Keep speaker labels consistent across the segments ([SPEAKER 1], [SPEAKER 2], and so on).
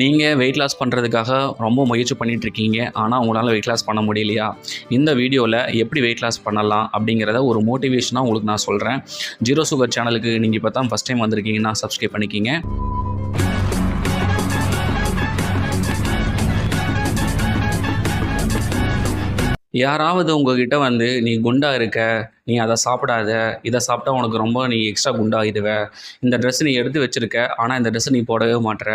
[SPEAKER 1] நீங்கள் weight loss பண்ணுறதுக்காக ரொம்ப முயற்சி பண்ணிகிட்ருக்கீங்க ஆனால் உங்களால் வெயிட் லாஸ் பண்ண முடியலையா? இந்த வீடியோவில் எப்படி வெயிட் லாஸ் பண்ணலாம் அப்படிங்கிறத ஒரு மோட்டிவேஷனாக உங்களுக்கு நான் சொல்கிறேன் ஜீரோ சுகர் சேனலுக்கு நீங்கள் இப்போ தான் ஃபஸ்ட் டைம் வந்திருக்கீங்கன்னா சப்ஸ்கிரைப் பண்ணிக்கிங்க. யாராவது உங்ககிட்ட வந்து நீ குண்டா இருக்க நீ அதை சாப்பிடாத இதை சாப்பிட்டா உனக்கு ரொம்ப நீ எக்ஸ்ட்ரா குண்டாகிடுவ. இந்த ட்ரெஸ் நீ எடுத்து வச்சிருக்க ஆனால் இந்த ட்ரெஸ் நீ போடவே மாட்ற.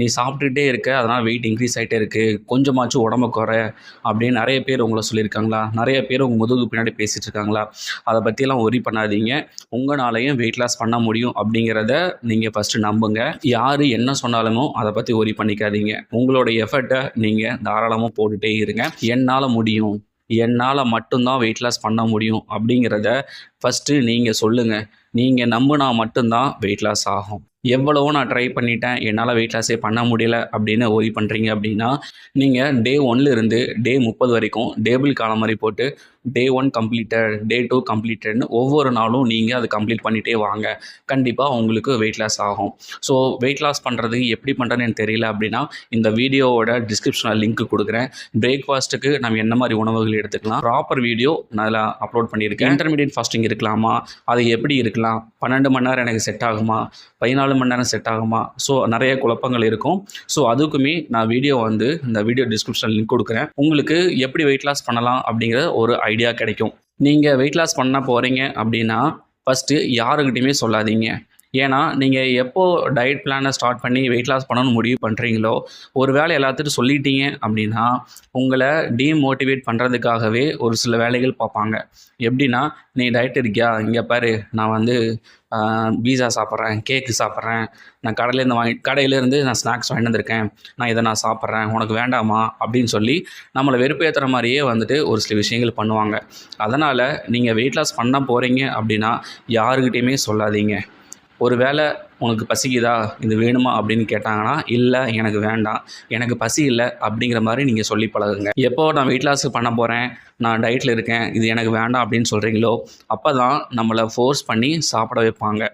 [SPEAKER 1] நீ சாப்பிட்டுட்டே இருக்க அதனால் வெயிட் இன்க்ரீஸ் ஆகிட்டே இருக்குது கொஞ்சமாச்சும் உடம்ப குறை அப்படின்னு நிறைய பேர் உங்களை சொல்லியிருக்காங்களா? நிறைய பேர் உங்கள் முதுகு பின்னாடி பேசிகிட்டு இருக்காங்களா அதை பற்றியெல்லாம் ஒரி பண்ணாதீங்க. உங்களாலையும் வெயிட் லாஸ் பண்ண முடியும் அப்படிங்கிறத நீங்கள் ஃபஸ்ட்டு நம்புங்க. யார் என்ன சொன்னாலுமோ அதை பற்றி ஒரி பண்ணிக்காதீங்க. உங்களோட எஃபர்ட்டை நீங்கள் தாராளமாக போட்டுகிட்டே இருங்க. என்னால் முடியும். என்னால் மட்டும்தான் வெயிட் லாஸ் பண்ண முடியும் அப்படிங்கிறத ஃபஸ்ட்டு நீங்கள் சொல்லுங்கள் நீங்கள் நம்பினா மட்டும்தான் வெயிட் லாஸ் ஆகும். எவ்வளவோ நான் ட்ரை பண்ணிட்டேன் என்னால் வெயிட் லாஸே பண்ண முடியல அப்படின்னு ஒரி பண்ணுறீங்க அப்படின்னா நீங்கள் டே இருந்து டே முப்பது வரைக்கும் டேபிள் காலம் மாதிரி போட்டு day one completed day two கம்ப்ளீட்டட்னு ஒவ்வொரு நாளும் நீங்கள் அதை கம்ப்ளீட் பண்ணிகிட்டே வாங்க. கண்டிப்பாக உங்களுக்கு வெயிட் லாஸ் ஆகும். ஸோ வெயிட் லாஸ் பண்ணுறது எப்படி பண்ணுறதுன்னு எனக்கு தெரியல அப்படின்னா இந்த வீடியோவோட டிஸ்கிரிப்ஷனில் லிங்க் கொடுக்குறேன். பிரேக்ஃபாஸ்ட்டுக்கு நம்ம என்ன மாதிரி உணவுகள் எடுத்துக்கலாம்? ப்ராப்பர் வீடியோ நான் அதில் அப்லோட் பண்ணியிருக்கேன். இன்டர்மீடியட் ஃபாஸ்டிங் இருக்கலாமா? அது எப்படி இருக்கலாம்? பன்னெண்டு மணி நேரம் எனக்கு செட் ஆகுமா? பதினாலு மணி நேரம் செட் ஆகுமா? ஸோ நிறைய குழப்பங்கள் இருக்கும். ஸோ அதுக்குமே நான் வீடியோ வந்து இந்த வீடியோ டிஸ்கிரிப்ஷன் லிங்க் கொடுக்குறேன். உங்களுக்கு எப்படி வெயிட் லாஸ் பண்ணலாம் அப்படிங்கிற ஒரு ஐடியா கிடைக்கும். நீங்கள் வெயிட் லாஸ் பண்ண போகிறீங்க அப்படின்னா ஃபஸ்ட்டு யாருக்கிட்டையுமே சொல்லாதீங்க. ஏன்னா நீங்கள் எப்போ டயட் பிளானை ஸ்டார்ட் பண்ணி வெயிட் லாஸ் பண்ணணும்னு முடிவு பண்ணுறீங்களோ ஒரு வேலை எல்லாத்துட்டும் சொல்லிட்டீங்க அப்படின்னா உங்களை டீமோட்டிவேட் பண்ணுறதுக்காகவே ஒரு சில வேலைகள் பார்ப்பாங்க. எப்படின்னா நீ டயட் இருக்கியா? இங்கே பாரு நான் வந்து பீஸா சாப்பிட்றேன் கேக்கு சாப்பிட்றேன். நான் கடையிலேருந்து வாங்கி கடையிலேருந்து நான் ஸ்நாக்ஸ் வாங்கிட்டு வந்திருக்கேன். நான் இதை நான் சாப்பிட்றேன் உனக்கு வேண்டாமா? அப்படின்னு சொல்லி நம்மளை வெறுப்பேற்றுற மாதிரியே வந்துட்டு ஒரு சில விஷயங்கள் பண்ணுவாங்க. அதனால் நீங்கள் வெயிட் லாஸ் பண்ண போகிறீங்க அப்படின்னா யாருக்கிட்டேயுமே சொல்லாதீங்க. ஒரு வேளை உனக்கு பசிக்குதா? இது வேணுமா? அப்படின்னு கேட்டாங்கன்னா இல்லை எனக்கு வேண்டாம். எனக்கு பசி இல்லை அப்படிங்கிற மாதிரி நீங்கள் சொல்லி பழகுங்க. எப்போ நான் வெயிட் லாஸ் பண்ண போகிறேன் நான் டயட்டில் இருக்கேன் இது எனக்கு வேண்டாம் அப்படின்னு சொல்கிறீங்களோ அப்போ தான் நம்மளை ஃபோர்ஸ் பண்ணி சாப்பிட வைப்பாங்க.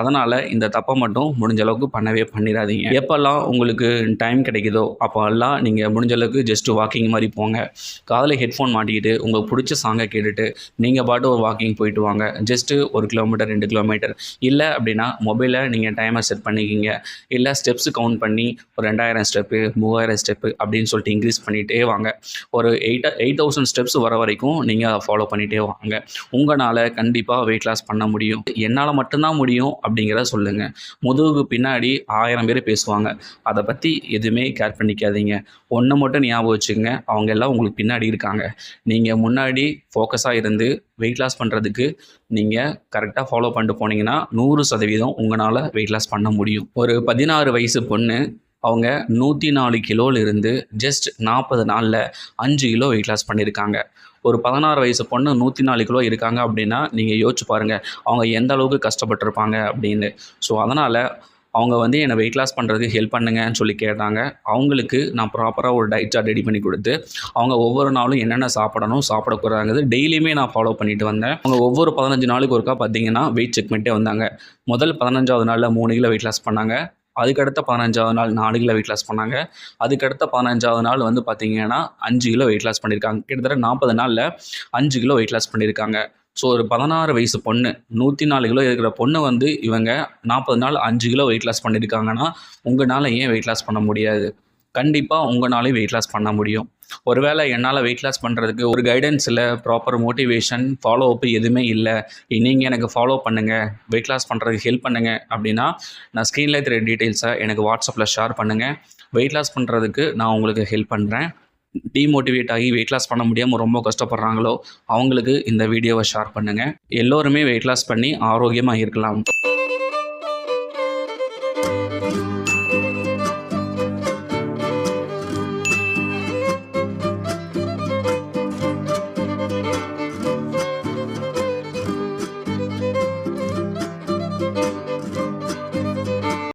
[SPEAKER 1] அதனால் இந்த தப்பை மட்டும் முடிஞ்ச அளவுக்கு பண்ணவே பண்ணிடாதீங்க. எப்போல்லாம் உங்களுக்கு டைம் கிடைக்குதோ அப்போல்லாம் நீங்கள் முடிஞ்ச அளவுக்கு ஜஸ்ட்டு வாக்கிங் மாதிரி போங்க. காதில் ஹெட்ஃபோன் மாட்டிக்கிட்டு உங்களுக்கு பிடிச்ச சாங்கை கேட்டுட்டு நீங்கள் பாட்டு ஒரு வாக்கிங் போயிட்டு வாங்க. ஜஸ்ட்டு ஒரு கிலோமீட்டர் ரெண்டு கிலோமீட்டர் இல்லை அப்படின்னா மொபைலில் நீங்கள் டைமை செட் பண்ணிக்கிங்க. இல்லை ஸ்டெப்ஸு கவுண்ட் பண்ணி ஒரு ரெண்டாயிரம் ஸ்டெப்பு மூவாயிரம் ஸ்டெப்பு அப்படின்னு சொல்லிட்டு இன்க்ரீஸ் பண்ணிகிட்டே வாங்க. ஒரு எயிட் எயிட் தௌசண்ட் ஸ்டெப்ஸ் வர வரைக்கும் நீங்கள் அதை ஃபாலோ பண்ணிகிட்டே வாங்க. உங்களால் கண்டிப்பாக வெயிட் லாஸ் பண்ண முடியும். என்னால் மட்டும்தான் முடியும் அப்படிங்கிறத சொல்லுங்கள் முதுகுக்கு பின்னாடி ஆயிரம் பேர் பேசுவாங்க. அதை பற்றி எதுவுமே கேர் பண்ணிக்காதீங்க. ஒன்று மட்டும் ஞாபகம் வச்சுக்கோங்க. அவங்க எல்லாம் உங்களுக்கு பின்னாடி இருக்காங்க. நீங்கள் முன்னாடி ஃபோக்கஸாக இருந்து வெயிட் லாஸ் பண்ணுறதுக்கு நீங்கள் கரெக்டாக ஃபாலோ பண்ணிட்டு போனீங்கன்னா நூறு சதவீதம் உங்களால் வெயிட் லாஸ் பண்ண முடியும். ஒரு பதினாறு வயசு பொண்ணு அவங்க நூற்றி நாலு கிலோவிலிருந்து ஜஸ்ட் நாற்பது நாளில் அஞ்சு கிலோ வெயிட் லாஸ் பண்ணியிருக்காங்க ஒரு பதினாறு வயசு பொண்ணு நூற்றி நாலு கிலோ இருக்காங்க அப்படின்னா நீங்கள் யோசிச்சு பாருங்கள் அவங்க எந்த அளவுக்கு கஷ்டப்பட்டிருப்பாங்க அப்படின்னு. ஸோ அதனால் அவங்க வந்து என்னை வெயிட் லாஸ் பண்ணுறதுக்கு ஹெல்ப் பண்ணுங்கன்னு சொல்லி கேட்டாங்க. அவங்களுக்கு நான் ப்ராப்பராக ஒரு டயட் சார்ட் ரெடி பண்ணி கொடுத்து அவங்க ஒவ்வொரு நாளும் என்னென்ன சாப்பிடணும் சாப்பிடக்கூடாதுங்கிறது டெய்லியுமே நான் ஃபாலோ பண்ணிட்டு வந்தேன். அவங்க ஒவ்வொரு பதினஞ்சு நாளுக்கு ஒருக்கா பார்த்தீங்கன்னா வெயிட் செக் பண்ணிட்டே வந்தாங்க. முதல் பதினஞ்சாவது நாளில் மூணு கிலோ வெயிட் லாஸ் பண்ணாங்க. அதுக்கடுத்த பதினஞ்சாவது நாள் நாலு கிலோ வெயிட் லாஸ் பண்ணாங்க. அதுக்கடுத்த பதினஞ்சாவது நாள் வந்து பார்த்தீங்கன்னா அஞ்சு கிலோ வெயிட் லாஸ் பண்ணியிருக்காங்க கிட்டத்தட்ட நாற்பது நாளில் அஞ்சு கிலோ வெயிட் லாஸ் பண்ணியிருக்காங்க ஸோ ஒரு பதினாறு வயசு பொண்ணு நூற்றி நாலு கிலோ இருக்கிற பொண்ணு வந்து இவங்க நாற்பது நாள் அஞ்சு கிலோ வெயிட் லாஸ் பண்ணியிருக்காங்கன்னா உங்களால் ஏன் வெயிட் லாஸ் பண்ண முடியாது? கண்டிப்பாக உங்களாலே வெயிட் லாஸ் பண்ண முடியும். ஒருவேளை என்னால் வெயிட் லாஸ் பண்ணுறதுக்கு ஒரு கைடன்ஸ் இல்லை ப்ராப்பர் மோட்டிவேஷன் ஃபாலோ அப் எதுவுமே இல்லை. நீங்கள் எனக்கு ஃபாலோ பண்ணுங்கள் வெயிட் லாஸ் பண்ணுறதுக்கு ஹெல்ப் பண்ணுங்கள் அப்படின்னா நான் ஸ்க்ரீனில் இருக்கிற டீட்டெயில்ஸை எனக்கு வாட்ஸ்அப்பில் ஷேர் பண்ணுங்கள் வெயிட் லாஸ் பண்ணுறதுக்கு நான் உங்களுக்கு ஹெல்ப் பண்ணுறேன் டிமோட்டிவேட் ஆகி வெயிட் லாஸ் பண்ண முடியாமல் ரொம்ப கஷ்டப்படுறாங்களோ அவங்களுக்கு இந்த வீடியோவை ஷேர் பண்ணுங்கள் எல்லோருமே வெயிட் லாஸ் பண்ணி ஆரோக்கியமாக இருக்கலாம்.